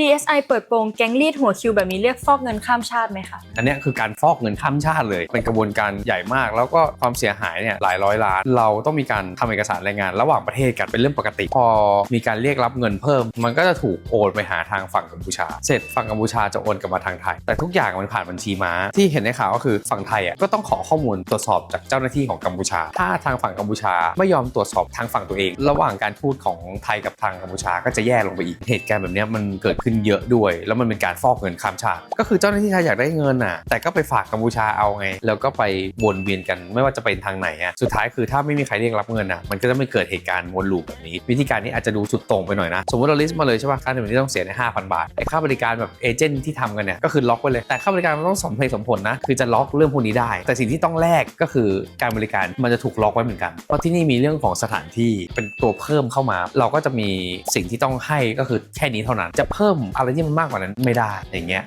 DSI เปิดโปงแก๊งรีดหัวคิวแบบนี้เรียกฟอกเงินข้ามชาติไหมคะ อันเนี้ยคือการฟอกเงินข้ามชาติเลย เป็นกระบวนการใหญ่มาก แล้วก็ความเสียหายเนี่ยหลายร้อยล้าน เราต้องมีการทำเอกสารรายงาน ระหว่างประเทศกันเป็นเรื่องปกติ พอมีการเรียกรับเงินเพิ่ม มันก็จะถูกโอนไปหาทางฝั่งกัมพูชา เสร็จฝั่งกัมพูชาจะโอนกลับมาทางไทย แต่ทุกอย่างมันผ่านบัญชีม้า ที่เห็นในข่าวก็คือฝั่งไทยอะก็ต้องขอข้อมูลตรวจสอบจากเจ้าหน้าที่ของกัมพูชา ถ้าทางฝั่งกัมพูชาไม่ยอมตรวจสอบทางฝั่งตัวเอง ระหว่างการพูดของไทยกับทางกัมพูชาก็จะแย่ลงไปอีกเหตุการณ์แบบนี้มันเกิดขึ้นเยอะด้วย แล้วมันเป็นการฟอกเงินข้ามชาติ ก็คือเจ้าหน้าที่ไทยอยากได้เงินน่ะ แต่ก็ไปฝากกัมพูชาเอาไง แล้วก็ไปวนเวียนกันไม่ว่าจะเป็นทางไหนอะสุดท้ายคือถ้าไม่มีใครเรียกรับเงินอะมันก็จะไม่เกิดเหตุการณ์วนลูปแบบนี้ วิธีการนี้อาจจะดูสุดโต่งไปหน่อยนะสมมติเราลิสต์มาเลยใช่ป่ะค่าธรรมเนียมที่ต้องเสียใน5,000 บาทไอ้ค่าบริการแบบเอเจนต์ที่ทำกันเนี่ยก็คือล็อกไว้เลยแต่ค่าบริการมันต้องสมเหตุสมผลนะคือจะล็อกเรื่องพวกนี้ได้ แต่สิ่งที่ต้องแลกก็คือการบริการมันจะถูกล็อกไว้เหมือนกันเพราะที่นี่มีเรื่องของสถานที่เป็นตัวเพิ่มเข้ามา เราก็จะมีสิ่งที่ต้องให้ก็คือแค่นี้เท่านั้นจะเพิ่มอะไรที่มันมากกว่านั้นไม่ได้อย่างเงี้ย